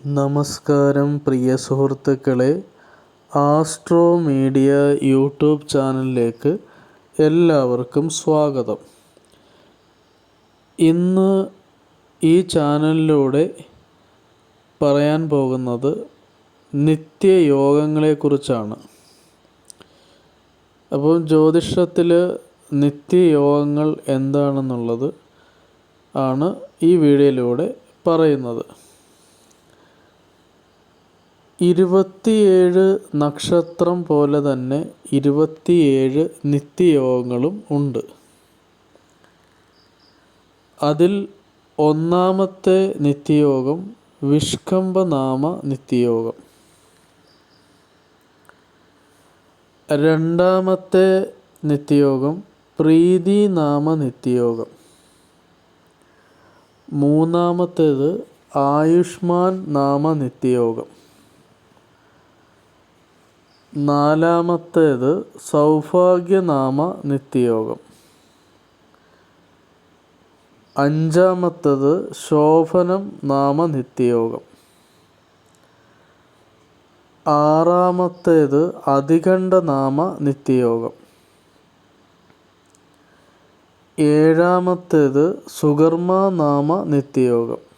നമസ്കാരം പ്രിയ സുഹൃത്തുക്കളെ. Astro media YouTube ചാനലിലേക്ക് എല്ലാവർക്കും സ്വാഗതം. ഇന്ന് ഈ ചാനലിലൂടെ പറയാൻ പോകുന്നത് നിത്യയോഗങ്ങളെക്കുറിച്ചാണ്. അപ്പോൾ ജ്യോതിഷത്തിൽ നിത്യയോഗങ്ങൾ എന്താണെന്നുള്ളത് ആണ് ഈ വീഡിയോയിലൂടെ പറയുന്നത്. ഇരുപത്തിയേഴ് നക്ഷത്രം പോലെ തന്നെ ഇരുപത്തിയേഴ് നിത്യയോഗങ്ങളും ഉണ്ട്. അതിൽ ഒന്നാമത്തെ നിത്യയോഗം വിഷ്കംഭനാമ നിത്യയോഗം. രണ്ടാമത്തെ നിത്യയോഗം പ്രീതിനാമ നിത്യയോഗം. മൂന്നാമത്തേത് ആയുഷ്മാൻ നാമ നിത്യയോഗം. നാലാമത്തേത് സൗഭാഗ്യനാമ നിത്യയോഗം. അഞ്ചാമത്തത് ശോഭനം നാമ നിത്യയോഗം. ആറാമത്തേത് നാമ നിത്യയോഗം. ഏഴാമത്തേത് സുകർമ്മ നാമ നിത്യയോഗം.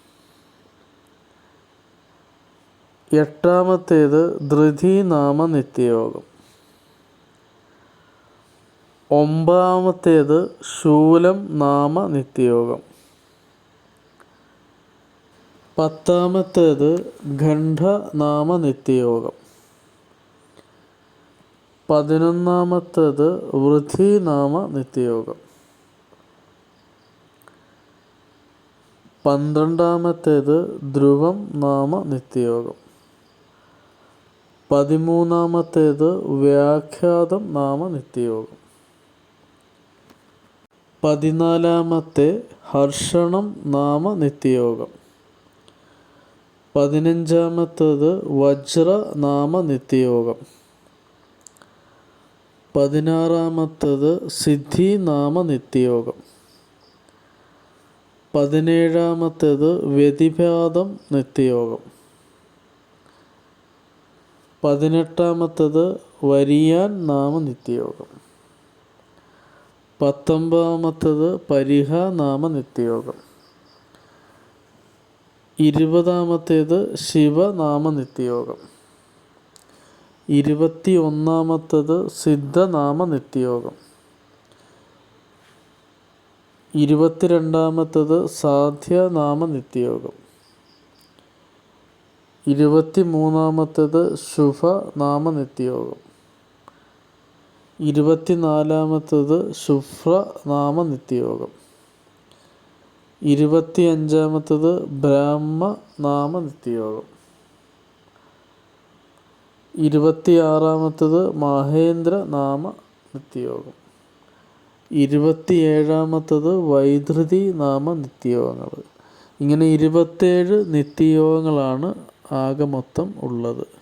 എട്ടാമത്തേത് ധൃതിനാമ നിത്യയോഗം ഒമ്പതാമത്തേത് ശൂലം നാമ നിത്യയോഗം പത്താമത്തേത് ഖണ്ഡനാമ നിത്യയോഗം പതിനൊന്നാമത്തേത് വൃഥിനാമ നിത്യയോഗം പന്ത്രണ്ടാമത്തേത് ധ്രുവം നാമ നിത്യയോഗം പതിമൂന്നാമത്തേത് വ്യാഖ്യാതം നാമനിത്യയോഗം. പതിനാലാമത്തെ ഹർഷണം നാമനിത്യയോഗം. പതിനഞ്ചാമത്തേത് വജ്ര നാമനിത്യയോഗം. പതിനാറാമത്തേത് സിദ്ധി നാമനിത്യയോഗം. പതിനേഴാമത്തേത് വ്യതിഭാതം നിത്യയോഗം. പതിനെട്ടാമത്തത് വരിയാൻ നാമനിത്യയോഗം പത്തൊമ്പതാമത്തത് പരിഹ നാമ നിത്യയോഗം ഇരുപതാമത്തേത് ശിവനാമ നിത്യയോഗം ഇരുപത്തി ഒന്നാമത്തത് സിദ്ധനാമ നിത്യയോഗം ഇരുപത്തിരണ്ടാമത്തത് സാധ്യനാമ നിത്യയോഗം ഇരുപത്തി മൂന്നാമത്തേത് ശുഭ നിത്യയോഗം ഇരുപത്തിനാലാമത്തേത് ശുഭ്രനാമ നിത്യയോഗം ഇരുപത്തി അഞ്ചാമത്തേത് ബ്രഹ്മനാമ നിത്യയോഗം ഇരുപത്തി ആറാമത്തേത് മഹേന്ദ്ര നാമ നിത്യയോഗം ഇരുപത്തി ഏഴാമത്തേത് വൈദ്യുതി നാമ നിത്യയോഗങ്ങൾ ഇങ്ങനെ ഇരുപത്തേഴ് നിത്യയോഗങ്ങളാണ് ആകെ മൊത്തം ഉള്ളത്.